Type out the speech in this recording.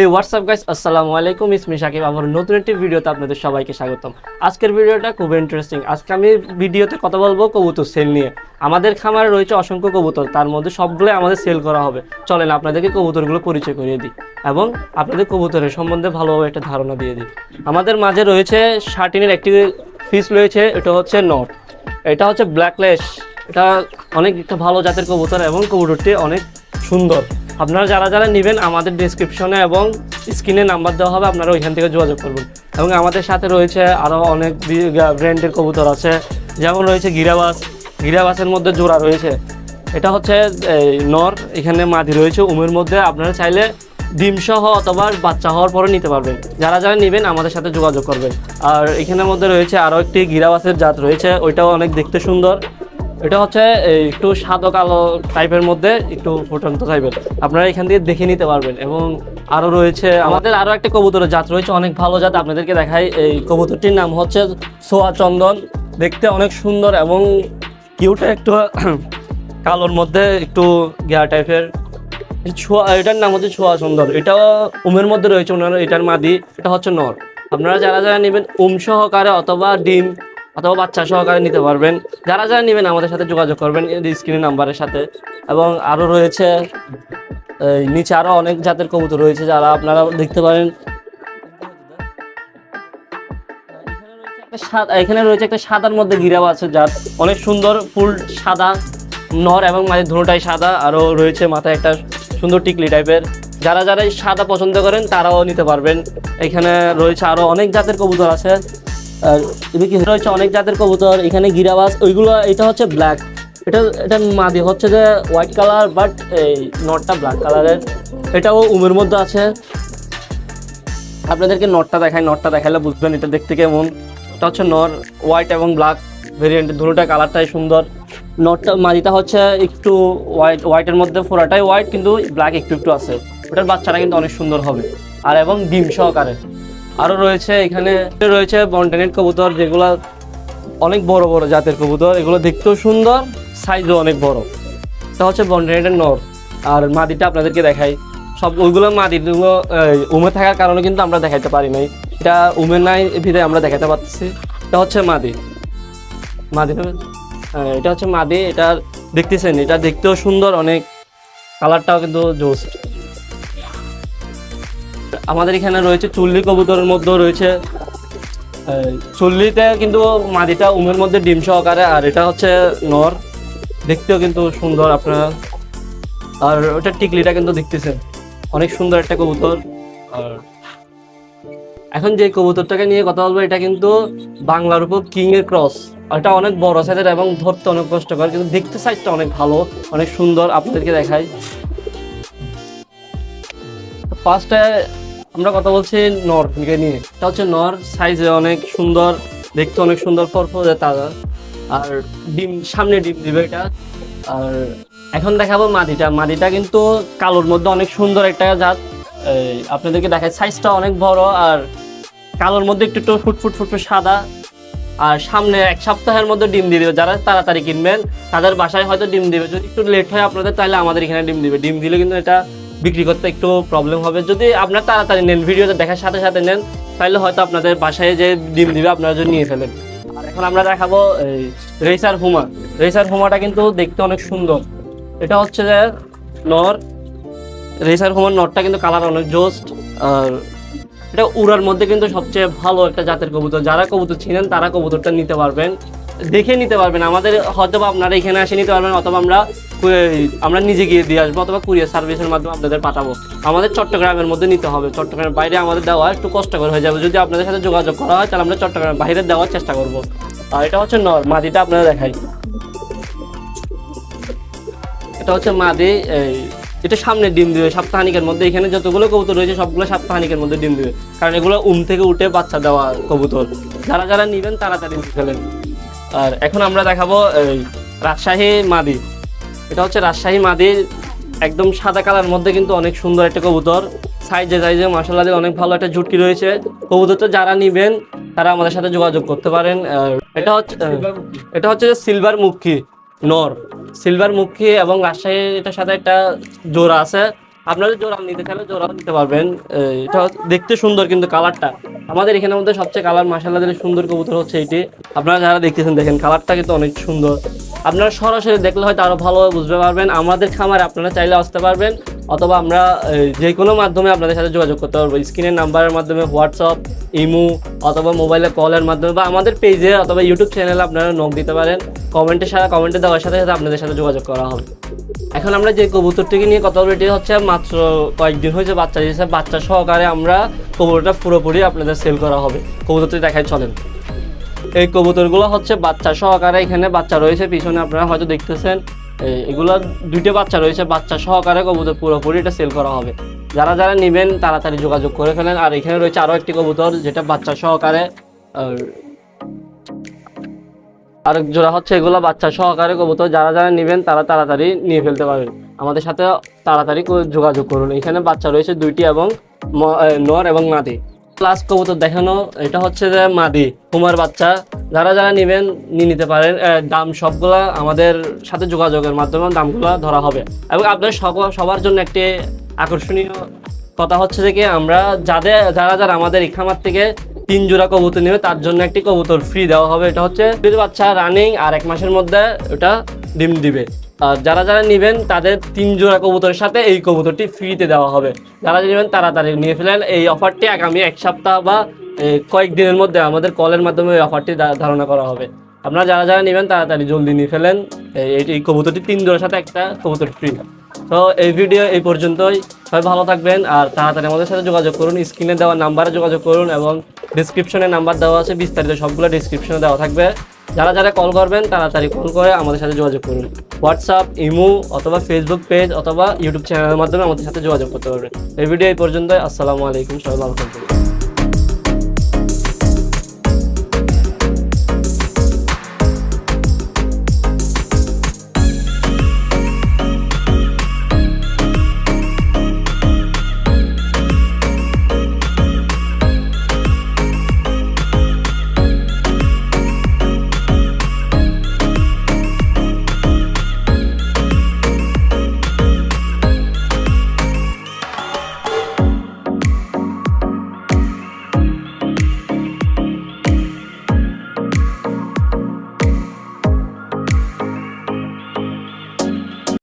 এই WhatsApp guys আসসালামু আলাইকুম ইসমি সাকিব আমার নতুন একটি ভিডিওতে আপনাদের সবাইকে স্বাগতম। আজকের ভিডিওটা খুব ইন্টারেস্টিং আজকে আমি ভিডিওতে কথা বলব কবুতর সেল নিয়ে। আমাদের খামারে রয়েছে অসংখ্য কবুতর। তার মধ্যে সবগুলোই আমাদের সেল করা হবে। চলেন আপনাদেরকে কবুতরগুলো পরিচয় করিয়ে দিই এবং আপনাদের কবুতরের সম্বন্ধে ভালোভাবে একটা ধারণা দিয়ে দিই। আমাদের মাঝে রয়েছে শার্টিনের একটি ফিস রয়েছে। এটা হচ্ছে নট। এটা হচ্ছে ব্ল্যাকলেস এটা অনেক একটা ভালো জাতের কবুতর এবং কবুতরটি অনেক সুন্দর। আপনারা যারা যারা নেবেন, আমাদের ডিসক্রিপশনে এবং স্ক্রিনে নাম্বার দেওয়া হবে, আপনারা ওইখান থেকে যোগাযোগ করবেন। এবং আমাদের সাথে রয়েছে আরও অনেক ব্র্যান্ডের কবুতর আছে। যেমন রয়েছে গিরাবাস। গিরাবাসের মধ্যে জোড়া রয়েছে। এটা হচ্ছে নর। এখানে মাদি রয়েছে। উমের মধ্যে আপনারা চাইলে ডিম সহ অথবা বাচ্চা হওয়ার পরে নিতে পারবেন। যারা যারা নেবেন, আমাদের সাথে যোগাযোগ করবেন। আর এখানের মধ্যে রয়েছে আরও একটি গিরাবাসের জাত রয়েছে। ওইটাও অনেক দেখতে সুন্দর। এটা হচ্ছে একটু সাদা কালো টাইপের মধ্যে একটু ফুটন্ত টাইপের আপনারা এখান থেকে দেখে নিতে পারবেন। এবং আরও রয়েছে, আমাদের আরও একটা কবুতরের জাত রয়েছে, অনেক ভালো জাত আপনাদেরকে দেখাই। এই কবুতরটির নাম হচ্ছে সোয়া চন্দন। দেখতে অনেক সুন্দর এবং কিউটা একটু কালোর মধ্যে একটু গিয়া টাইপের ছোঁয়া, এটার নাম হচ্ছে ছোঁয়া সুন্দর এটাও উমের মধ্যে রয়েছে ওনার এটার মাদি, এটা হচ্ছে নর। আপনারা যারা যারা নেবেন, উম সহকারে অথবা ডিম অথবা বাচ্চা সহকারে নিতে পারবেন। যারা যারা নেবেন আমাদের সাথে যোগাযোগ করবেন স্ক্রিন নাম্বারের সাথে। এবং আরও রয়েছে নিচে আরও অনেক জাতের কবুতর রয়েছে যারা আপনারা দেখতে পারেন। এখানে রয়েছে একটা সাদার মধ্যে গিরাব আছে যার অনেক সুন্দর ফুল সাদা নর এবং মাঝে ধনুটাই সাদা। আরও রয়েছে মাথায় একটা সুন্দর টিকলি টাইপের যারা যারা সাদা পছন্দ করেন তারাও নিতে পারবেন। এখানে রয়েছে আরও অনেক জাতের কবুতর আছে। আর এদিকে রয়েছে অনেক জাতের কবুতর, এখানে গিরাবাস, ওইগুলো, এটা হচ্ছে ব্ল্যাক এটা এটা মাদি, হচ্ছে যে হোয়াইট কালার বাট এই নটটা ব্ল্যাক কালারের এটাও উমের মধ্যে আছে। আপনাদেরকে নটটা দেখাই নটটা দেখালে বুঝবেন এটা দেখতে কেমন। এটা হচ্ছে নর হোয়াইট এবং ব্ল্যাক ভেরিয়েন্ট দুটোটা কালারটাই সুন্দর। নটটা মাদিটা হচ্ছে একটু হোয়াইট হোয়াইটের মধ্যে পুরাটাই হোয়াইট কিন্তু ব্ল্যাক একটু একটু আছে। ওটার বাচ্চাটা কিন্তু অনেক সুন্দর হবে। আর এবং ডিম সহকারে। আরও রয়েছে এখানে রয়েছে বন্টেনেট কবুতর যেগুলো অনেক বড় বড় জাতের কবুতর এগুলো দেখতেও সুন্দর সাইজও অনেক বড়। এটা হচ্ছে বন্টেনেটের নর। আর মাদিটা আপনাদেরকে দেখাই। সব ওইগুলো মাদিগুলো উমে থাকার কারণে কিন্তু আমরা দেখাইতে পারি নাই। এটা উমের নাই ভিতরে আমরা দেখাতে পারতেছি। এটা হচ্ছে মাদি। মাদি হ্যাঁ, এটা হচ্ছে মাদি। এটা দেখতেছেন এটা দেখতেও সুন্দর অনেক কালারটাও কিন্তু জোস্ট। আমাদের এখানে রয়েছে চুল্লি কবুতরের মধ্যেও রয়েছে চুল্লিতে কিন্তু মাদিটা উমের মধ্যে ডিম সহকারে, আর এটা হচ্ছে নর। দেখতেও কিন্তু সুন্দর আপনারা। আর ওটা টিকলিটা কিন্তু দেখতেছেন। অনেক সুন্দর একটা কবুতর। আর এখন যে কবুতরটাকে নিয়ে কথা বলব, এটা কিন্তু বাংলার উপর কিং এর ক্রস এটা অনেক বড় সাইজের এবং ধরতে অনেক কষ্টকর, কিন্তু দেখতে সাইজটা অনেক ভালো, অনেক সুন্দর আপনাদেরকে দেখাই। ফার্স্টে আমরা কথা বলছি নর কে নিয়ে। এটা হচ্ছে নর সাইজে অনেক সুন্দর, দেখতে অনেক সুন্দর ফরফরে তাজা। আর ডিম, সামনে ডিম দিবে এটা। আর এখন দেখাবো মাদিটা। মাদিটা কিন্তু কালোর মধ্যে অনেক সুন্দর একটা জাত। আপনাদেরকে দেখায় সাইজটা অনেক বড় আর কালোর মধ্যে একটু একটু ফুটফুট ফুটফুট সাদা। আর সামনে এক সপ্তাহের মধ্যে ডিম দিয়ে দেবে। যারা তাড়াতাড়ি কিনবেন, তাদের বাসায় হয়তো ডিম দিবে। যদি একটু লেট হয় আপনাদের, তাহলে আমাদের এখানে ডিম দিবে। ডিম দিলে কিন্তু এটা বিক্রি করতে একটু প্রবলেম হবে। যদি আপনার তাড়াতাড়ি নেন ভিডিওতে দেখার সাথে সাথে নেন তাহলে হয়তো আপনাদের বাসায় যে ডিম দিবে, আপনারা যদি নিয়ে ফেলেন। আর এখন আমরা দেখাবো, এই, রেসার হুমা। রেসার হুমাটা কিন্তু দেখতে অনেক সুন্দর। এটা হচ্ছে যে নর। রেসার হুমার নরটা কিন্তু কালার অনেক জোস্ট আর এটা উড়ার মধ্যে কিন্তু সবচেয়ে ভালো একটা জাতের কবুতর। যারা কবুতর ছিলেন তারা কবুতরটা নিতে পারবেন। দেখে নিতে পারবেন। আমাদের হয়তো আপনারা এখানে আসে নিতে পারবেন, অথবা আমরা আমরা নিজে গিয়ে দিয়ে আসব অথবা কুরিয়ার সার্ভিসের মাধ্যমে আপনাদের পাঠাবো। আমাদের চট্টগ্রামের মধ্যে নিতে হবে। চট্টগ্রামের বাইরে আমাদের দেওয়া একটু কষ্টকর হয়ে যাবে। যদি আপনাদের সাথে যোগাযোগ করা হয়, তাহলে আমরা চট্টগ্রামের বাইরে দেওয়ার চেষ্টা করব। আর এটা হচ্ছে নর মাদিটা আপনারা দেখাই। এটা হচ্ছে মাদি এটা সামনে ডিম দিবে সপ্তাহানিকের মধ্যে। এখানে যতগুলো কবুতর রয়েছে, সবগুলো সপ্তাহানিকের মধ্যে ডিম দিবে কারণ এগুলো উম থেকে উঠে বাচ্চা দেওয়া কবুতর। যারা যারা নিবেন, তাড়াতাড়ি নিয়ে ফেলেন। আর এখন আমরা দেখাবো রাজশাহী মাদি এটা হচ্ছে রাজশাহী মাদি একদম সাদা কালার মধ্যে কিন্তু অনেক সুন্দর একটা কবুতর। সাইজে সাইজে মাসাল্লাহ অনেক ভালো একটা জুটকি রয়েছে। কবুতরটা যারা নিবেন তারা আমাদের সাথে যোগাযোগ করতে পারেন। এটা হচ্ছে এটা হচ্ছে সিলভার মুখী নর। সিলভার মুখী এবং রাজশাহী এটার সাথে একটা জোড়া আছে। আপনারা জোড়া নিতে চাইলে জোড়াও নিতে পারবেন। এটা দেখতে সুন্দর কিন্তু কালারটা। আমাদের এখানের মধ্যে সবচেয়ে কালার মাসাল্লাহ দিলে সুন্দর কবুতর হচ্ছে এটি। আপনারা যারা দেখতেছেন দেখেন কালারটা কিন্তু অনেক সুন্দর। আপনারা সরাসরি দেখলে হয়তো আরও ভালোভাবে বুঝতে পারবেন। আমাদের খামারে আপনারা চাইলে আসতে পারবেন, অথবা আমরা যে কোনো মাধ্যমে আপনাদের সাথে যোগাযোগ করতে পারব। স্ক্রিনের নাম্বারের মাধ্যমে হোয়াটসঅ্যাপ, ইমো, অথবা মোবাইলে কলের মাধ্যমে, বা আমাদের পেজে অথবা ইউটিউব চ্যানেলে আপনারা নক দিতে পারেন। কমেন্টে সারা কমেন্টে দেওয়ার সাথে সাথে আপনাদের সাথে যোগাযোগ করা হবে। এখন আমরা যে কবুতরটিকে নিয়ে কথা বলি এটি হচ্ছে মাত্র কয়েকদিন হয়েছে, বাচ্চা দিয়েছে। বাচ্চা সহকারে আমরা কবুতরটা পুরোপুরি আপনাদের সেল করা হবে। কবুতরটি দেখাই, চলেন। এই কবুতরগুলো হচ্ছে বাচ্চা সহকারে এখানে বাচ্চা রয়েছে, পিছনে আপনারা হয়তো দেখতেছেন এগুলো দুইটা বাচ্চা রয়েছে, বাচ্চা সহকারে কবুতর পুরোপুরি এটা সেল করা হবে। যারা যারা নেবেন, তাড়াতাড়ি যোগাযোগ করে ফেলেন, আর এখানে রয়েছে আরও একটি কবুতর যেটা বাচ্চা সহকারে, আর জোড়া হচ্ছে এগুলো বাচ্চা সহকারে কবুতর, যারা যারা নেবেন, তারা তাড়াতাড়ি নিয়ে ফেলতে পারবেন। আমাদের সাথে তাড়াতাড়ি যোগাযোগ করুন। এখানে বাচ্চা রয়েছে দুইটি এবং নর এবং মাদি প্লাস কবুতর দেখানো, এটা হচ্ছে যে মাদি, কুমার বাচ্চা। যারা যারা নেবেন, নিয়ে নিতে পারেন। দাম সবগুলা আমাদের সাথে যোগাযোগের মাধ্যমে দামগুলো ধরা হবে। এবং আপনার সব, সবার জন্য একটি আকর্ষণীয় কথা হচ্ছে যে কি, আমরা যাদের, যারা যারা আমাদের এই খামার থেকে তিন জোড়া কবুতর নেবে, তার জন্য একটি কবুতর ফ্রি দেওয়া হবে। এটা হচ্ছে বাচ্চা রানিং আর এক মাসের মধ্যে ওটা ডিম দিবে। যারা যারা নেবেন তাদের তিন জোড়া কবুতরের সাথে এই কবুতরটি ফ্রিতে দেওয়া হবে। যারা নেবেন তাড়াতাড়ি নিয়ে ফেলেন। এই অফারটি আগামী এক সপ্তাহ বা কয়েকদিনের মধ্যে আমাদের কলের মাধ্যমে এই অফারটি ধারণা করা হবে। আপনারা যারা যারা নেবেন তাড়াতাড়ি জলদি নিয়ে ফেলেন। এই কবুতরটি তিন জোড়ার সাথে একটা কবুতর ফ্রি তো এই ভিডিও এই পর্যন্তই। সবাই ভালো থাকবেন আর তাড়াতাড়ি আমাদের সাথে যোগাযোগ করুন। স্ক্রিনে দেওয়া নাম্বারে যোগাযোগ করুন এবং ডিসক্রিপশনে নাম্বার দেওয়া আছে। বিস্তারিত সবগুলো ডিসক্রিপশনে দেওয়া থাকবে। যারা যারা কল করবেন, তাড়াতাড়ি কল করে আমাদের সাথে যোগাযোগ করুন। হোয়াটসঅ্যাপ ইমো অথবা ফেসবুক পেজ অথবা ইউটিউব চ্যানেলের মাধ্যমে আমাদের সাথে যোগাযোগ করতে পারবেন। এই ভিডিও এই পর্যন্ত আসসালামু আলাইকুম। সবাই ভালো থাকবেন।